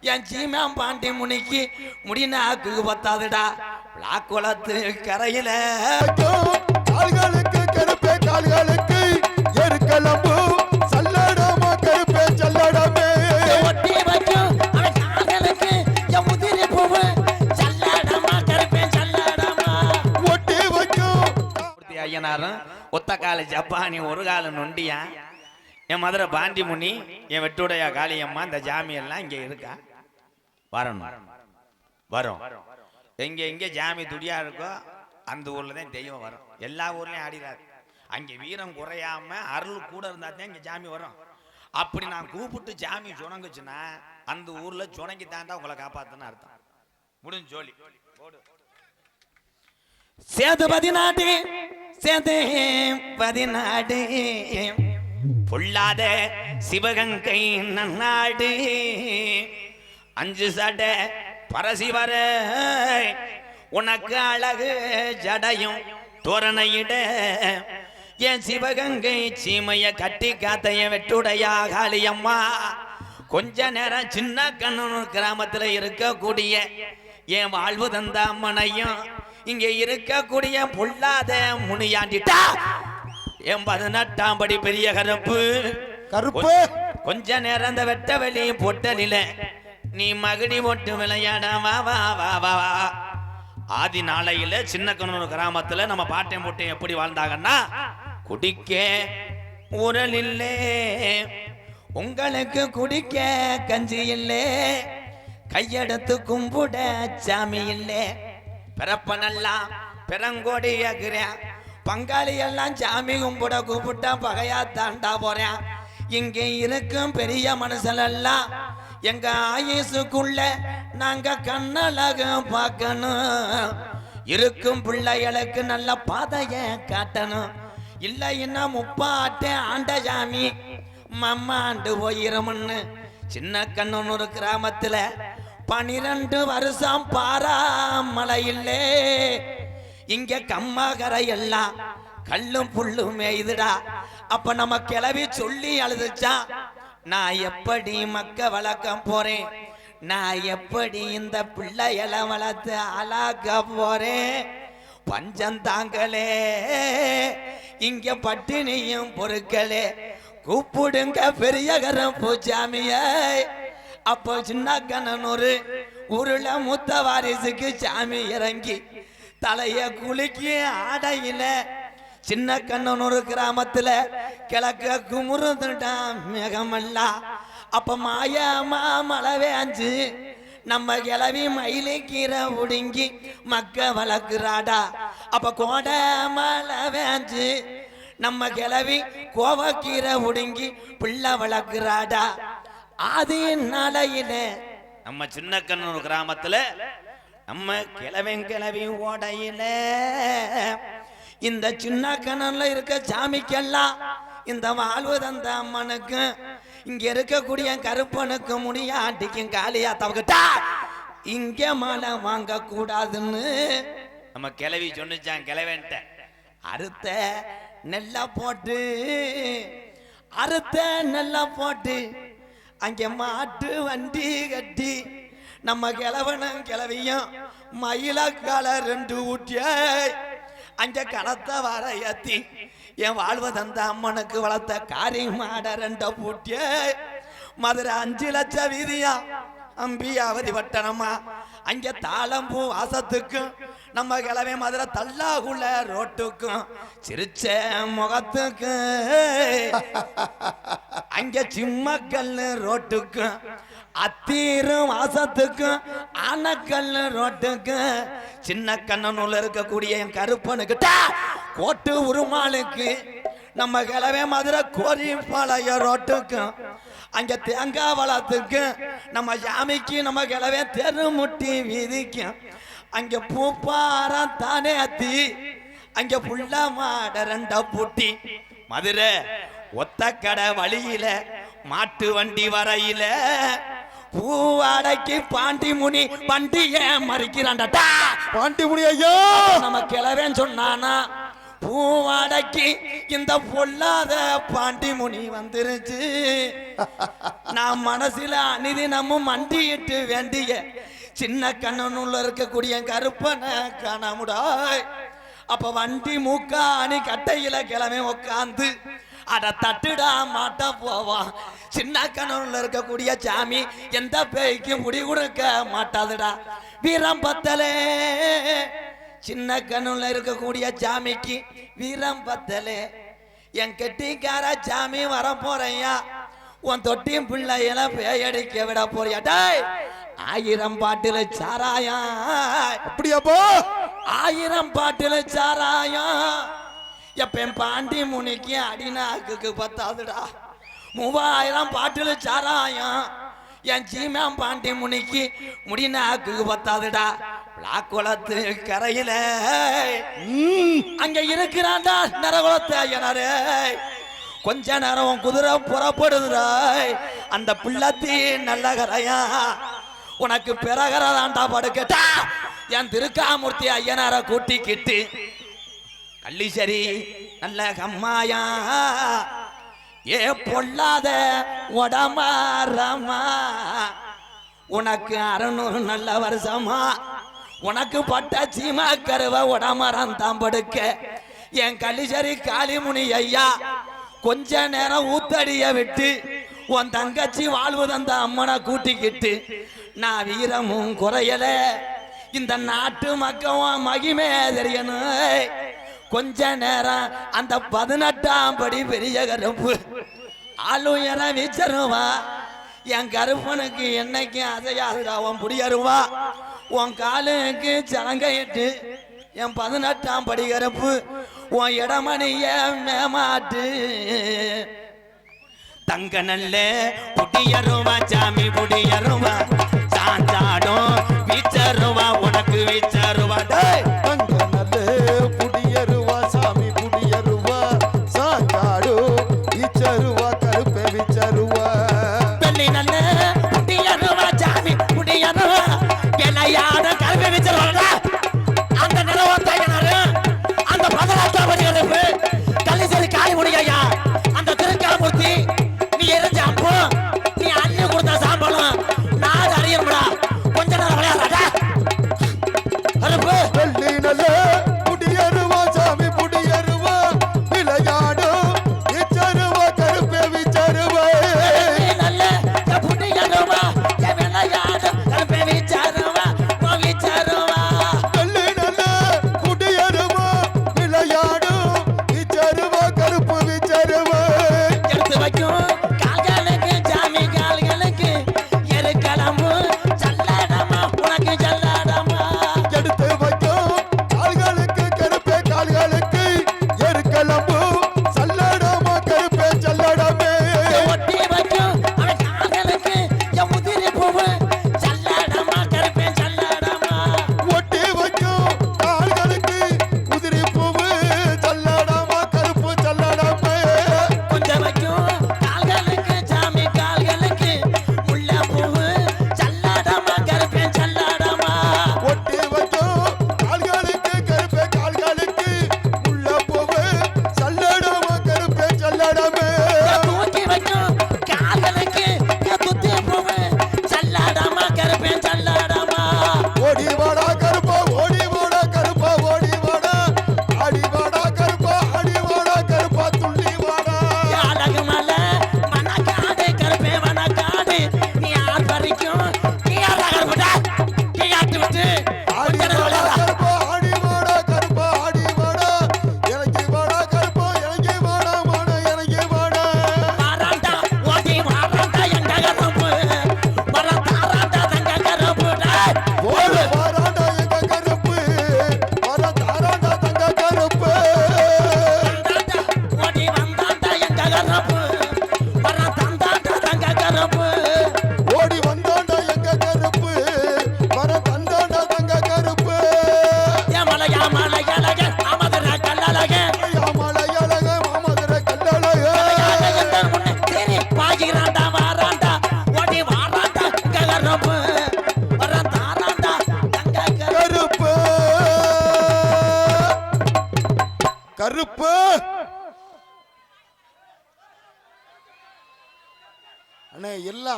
என் சீமான் பாண்டி முனிக்கு முடிநாக்கு பத்தாதுடா. குளத்து கரையில. கால்களுக்கு கருப்பே கால்களுக்கு எருக்கலம்பு. சல்லடமா கருப்பே சல்லடமே. ஒட்டி வைக்கும் அவன் காதலுக்கு என் முதிரி பூவு. சல்லாடமா கருப்பேன் சல்லாடமா. ஒட்டி வைக்கும். மூர்த்தி ஐயனாரும் ஒத்த கால ஜப்பானி ஒரு கால நொண்டியா? என் மதுரை பாண்டி முனி என் வெட்டுடைய காளியம்மா இந்த ஜாமியெல்லாம் இங்க இருக்கா? வரணும். வரும். எங்க எங்க ஜாமி துடியா இருக்கோ அந்த ஊர்ல தான் தெய்வம் வரும். எல்லா ஊர்லயும் ஆடிடாது அங்க வீரம் குறையாம அருள் கூட இருந்தா தான் இங்க ஜாமி வரும். அப்படி நான் கூப்பிட்டு ஜாமி சுணங்குச்சுன்னா அந்த ஊர்ல சுணங்கி தாண்டா உங்களை காப்பாத்துன்னு அர்த்தம். முடிஞ்சு ஜோலி. சேதுபதி நாடு சேதுபதி நாடு பொல்லாத சிவகங்கை நன்னாடு அஞ்சு சட பரசிவர உனக்கு அழகு ஜடையும் தோரணையிட என் சிவகங்கை சீமைய கட்டி காத்தைய வெட்டுடையா காளியம்மா. கொஞ்ச நேரம் சின்ன கண்ணனூர் கிராமத்துல இருக்கக்கூடிய என் வாழ்வு தந்த அம்மனையும் இங்க இருக்கக்கூடிய பொல்லாத முனியாண்டிட்டா. என் பதினெட்டாம் படி பெரிய கருப்பு. கருப்பு. கொஞ்ச நேரம் அந்த வெட்ட வெளி பொட்டலில. நீ மகிடி போட்டு விளையாட வா வா வா வா வா. ஆதி நாளையில சின்ன கண்ணூர் கிராமத்துல நம்ம பாட்டையும் போட்டையும் எப்படி வாழ்ந்தாங்கன்னா குடிக்க உரல் இல்லே. உங்களுக்கு குடிக்க கஞ்சி இல்லே. கையெடுத்து கும்பிட சாமி இல்லே. பிறப்ப நல்லா பிறங்கோடி ஏக்குறேன் பங்காளி எல்லாம் சாமி கும்பிட கூப்பிட்டா பகையா தாண்டா போறேன். இங்கே இருக்கும் பெரிய மனுஷன் எல்லாம் எங்க ஆயுசுக்குள்ள நாங்க கண்ணழக பார்க்கணும். இருக்கும் பிள்ளைகளுக்கு நல்ல பாதைய காட்டணும். இல்லைன்னா முப்பாட்டே ஆண்ட சாமி மம்மாண்டு போயிருமுன்னு சின்ன கண்ணனூர் கிராமத்துல பனிரெண்டு வருஷம் பாராமலையில்லே இங்க கம்மாகரை எல்லாம் கல்லும் புல்லும் மேய்துடா. அப்ப நம்ம கிளவி சொல்லி அழுதுச்சா? நான் எப்படி மக்க வளர்க்க போறேன்? நான் எப்படி இந்த பிள்ளைகளை வளர்த்து ஆளாக்க போறேன்? பஞ்சம் தாங்களே இங்க பட்டினியும் பொருட்களே கூப்பிடுங்க பெரியகரம் பூச்சாமிய அப்போ சின்ன கண்ணனூர் உருள மூத்த வாரிசுக்கு சாமி இறங்கி தலைய குலுக்கி ஆடையில சின்ன கண்ணனூர் கிராமத்துல கிழக்க குமுறுதுட்டான் மேகமெல்லாம் அப்ப மாயமா மழை அஞ்சு நம்ம கிளவி மயிலை கீரை உடுங்கி மக்க வளர்க்குறாடா. அப்ப கோட மழை வேஞ்சு நம்ம கிளவி கோவக்கீரை உடுங்கி பிள்ளை வளர்க்குறாடா. அது நலையில நம்ம சின்ன கண்ணூர் கிராமத்துல நம்ம கிளவன் கிளவி ஓடையில இந்த சின்ன கண்ணன்ல இருக்க சாமிக்கெல்லாம் இந்த வாழ்வு தந்த அம்மனுக்கு இங்க இருக்கக்கூடிய கருப்பனுக்கு முடியாட்டிக்கும் காலியா தவக்கிட்டா? இங்க மழை வாங்க கூடாதுன்னு நம்ம கிளவி சொன்னிச்சான் கிளவன்ட்ட அறுத்த நெல்ல போட்டு அறுத்த நெல்ல போட்டு அங்கே மாட்டு வண்டி கட்டி நம்ம கிழவனும் கிளவியும் மயிலக்கால ரெண்டு ஊட்டிய அஞ்ச கணத்த வர ஏத்தி என் வாழ்வ தந்த அம்மனுக்கு வளர்த்த காரி மாட ரெண்ட பூட்டிய. மதுரை அஞ்சு லட்சம் வீதியா. அம்பி அவதி பட்டணமா. அங்க தாளம்பூ வாசத்துக்கும் நம்ம கிளவை மதுரை தள்ளாகுள்ள ரோட்டுக்கும் சிரிச்ச முகத்துக்கும். அங்க சிம்மக்கல்லு ரோட்டுக்கும் அத்தீரும் வாசத்துக்கும் ஆனக்கல்லு ரோட்டுக்கும். சின்ன கண்ணனுள்ள இருக்கக்கூடிய என் கருப்பனுக்கிட்ட கோட்டு உருமாளுக்கு நம்ம கிளவே மதுரை கோரிப்பாளைய ரோட்டுக்கும் அங்க தேங்காய் வளத்துக்கும் நம்ம சாமிக்கு நம்ம கிளவே தெருமுட்டி வீதிக்கும் அங்க பூப்பாரம் தானே அத்தி அங்க புள்ள மாட ரெண்ட பூட்டி. மதுரை ஒத்த கடை வழியில மாட்டு வண்டி வரையில பூவாடைக்கு பாண்டி முனி வண்டிய மறிக்கிறான்டா. பாண்டி முனி ஐயா! நம்ம கிளவேன்னு சொன்னானா பூவாடைக்கு இந்த பொல்லாத பாண்டி முனி வந்துருச்சு. நான் மனசுல அனிதினமும் மண்டியிட்டு வேண்டிய சின்ன கண்ணனுள்ள இருக்கக்கூடிய கருப்பனை காணாமுடாய். அப்ப வண்டி மூக்கா அணி கட்டையில கிளம்பி உக்காந்து அட தட்டுடா மாட்ட போவான் சின்ன கணவன்ல இருக்கக்கூடிய சாமி எந்த பேய்க்கு முடி கொடுக்க மாட்டாதுடா. வீரம் பத்தலே. சின்ன கண்ணுல இருக்கக்கூடிய சாமிக்கு வீரம் பத்தலே. என் கெட்டிக்கார சாமி வர போறையா உன் தொட்டியும் பிள்ளையில பேயடிக்க விட போறியா? டேய் ஆயிரம் பாட்டுல சாராயம். அப்படியாப்பா ஆயிரம் பாட்டுல சாராயம். எப்ப பாண்டி முனிக்கு அடிநாக்குக்கு பத்தாதுடா. மூவாயிரம் பாட்டுல சாராயம். என் சீமாம் பாண்டி முனிக்கு முடிநாக்குக்கு பத்தாதுடா. விழாக்குளத்து கரையில. அங்க இருக்கிறான்டா நரகுலத்து ஐயனாரே. கொஞ்ச நேரம் குதிரை புறப்படுதுடாய் அந்த பிள்ளத்தி நல்ல கரையா. உனக்கு பிறகரதாண்டா படுக்கட்டா என் திருக்காமூர்த்தி ஐயனார கூட்டிக்கிட்டு. கள்ளிசரி நல்ல கம்மாயா. ஏ பொல்லாத உடமாரமா உனக்கு அறநூறு நல்ல வருஷமா. உனக்கு பட்ட சீமா கருவ உடமரம் தான் படுக்க. என் கலிசரி காளிமுனி ஐயா கொஞ்ச நேரம் ஊத்தடிய விட்டு உன் தங்கச்சி வாழ்வு தந்த அம்மனை கூட்டிக்கிட்டு நான் வீரமும் குறையல. இந்த நாட்டு மக்களும் மகிமே தெரியணும் கொஞ்ச நேரம் அந்த பதினெட்டாம் படி பெரிய கருப்பு. ஆளுயர வீச்சருவா. என் கருப்பனுக்கு என்னைக்கும் அசையாதுடா அவன் புடியருவா. உன் காலுக்கு சலங்கையிட்டு என் பதினெட்டாம் படிகரப்பு உன் இடமணிய மேமாட்டு தங்க நல்ல புடியருவா சாமி புடியருவா சாந்தாடும் வீச்சருவா உனக்கு வீச்ச 妈的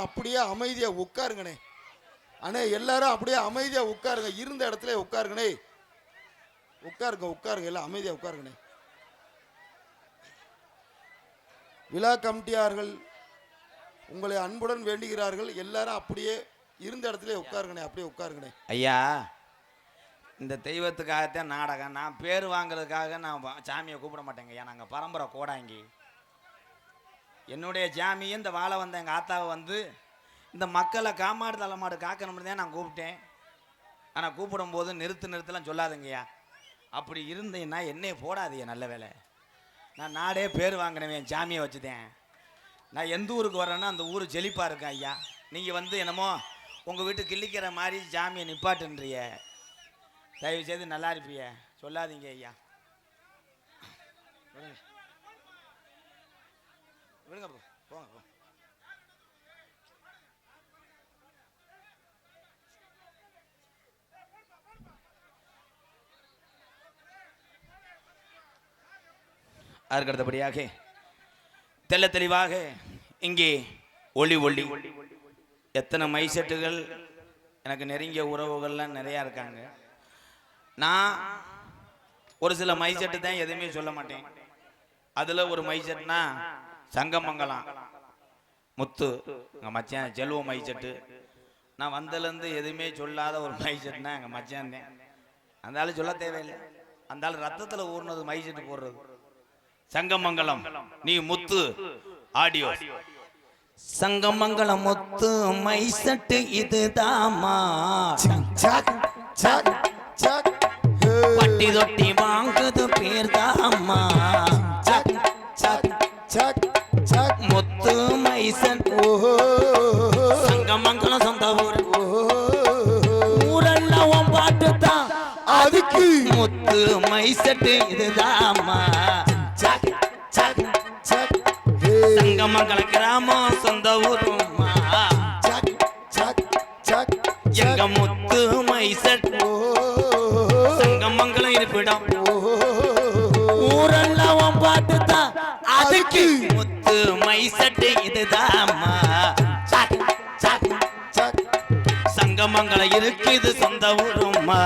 அப்படியே அமைதியாக உட்காருங்கண்ணே. அண்ணே எல்லாரும் அப்படியே அமைதியாக உட்காருங்க. இருந்த இடத்துல உட்காருங்கண்ணே. உட்காருங்க உட்காருங்க எல்லாம் அமைதியாக உட்காருங்கண்ணே. விழா கமிட்டியார்கள் உங்களை அன்புடன் வேண்டுகிறார்கள். எல்லாரும் அப்படியே இருந்த இடத்துல உட்காருங்கண்ணே அப்படியே உட்காருங்கண்ணே. ஐயா இந்த தெய்வத்துக்காகத்தான் நாடகம். நான் பேர் வாங்குறதுக்காக நான் வா- சாமியை கூப்பிட மாட்டேங்க ஐயா. நாங்கள் பரம்பரை கோடாங்கி. என்னுடைய ஜாமியும் இந்த வாழை வந்த எங்கள் ஆத்தாவை வந்து இந்த மக்களை காமாடு தலைமாடு காக்கணும்னு தான் நான் கூப்பிட்டேன். ஆனால் கூப்பிடும்போது நிறுத்து நிறுத்தலாம் சொல்லாதுங்கய்யா. அப்படி இருந்தீங்கன்னா என்னையே போடாதீங்க நல்ல வேலை நான் நாடே பேர் வாங்கினவன் ஜாமியை வச்சுட்டேன். நான் எந்த ஊருக்கு வரேன்னா அந்த ஊர் ஜெலிப்பாக இருக்கேன் ஐயா? நீங்கள் வந்து என்னமோ உங்கள் வீட்டு கிள்ளிக்கிற மாதிரி ஜாமியை நிப்பாட்டுன்றிய தயவு செய்து நல்லா இருப்பிய சொல்லாதீங்க ஐயா. விடுங்க. ப்ரோ போங்க போ அதற்கடுத்தபடியாக தெள்ள தெளிவாக. இங்கே ஒளி ஒளி. எத்தனை மைசெட்டுகள் எனக்கு நெருங்கிய உறவுகள்லாம் நிறையா இருக்காங்க. நான் ஒரு சில மைசெட்டு தான் எதுவுமே சொல்ல மாட்டேன். அதில் ஒரு மைசெட்னா சங்கமங்கலம். முத்து எங்கள் மச்சான் செல்வ மைசெட்டு நான் வந்ததுலேருந்து எதுவுமே சொல்லாத ஒரு மைசெட்னா எங்கள் மச்சான் தான் அந்த ஆளு சொல்ல தேவையில்லை. அந்த ஆள் ரத்தத்தில் ஊர்னது மைசெட்டு போடுறது. சங்கமங்கலம். நீ முத்து ஆடியோ சங்கமங்கலம் முத்து மைசட்டு இதுதாமா. பட்டி தொட்டி வாங்குது பேர் தாமா மைசன் ஓஹோ சங்கமங்கலம் சொந்த ஊர் ஊரெல்லாம் உன் பாட்டு தான் அதுக்கு. முத்து மைசட்டு இதுதாமா சக் சக் சக் ஹே. சங்கமங்கல கிராமம் சொந்த ஊருமா எங்க முத்து மைசட் சங்கமங்கலம் இருப்பிடம். ஊரெல்லாம் உன் பாட்டு தான் அதுக்கு. அதுக்கு. மை சட்டு இதுதாம்மா. சக் சங்கமங்கலம் இருக்குது சொந்த ஊருமா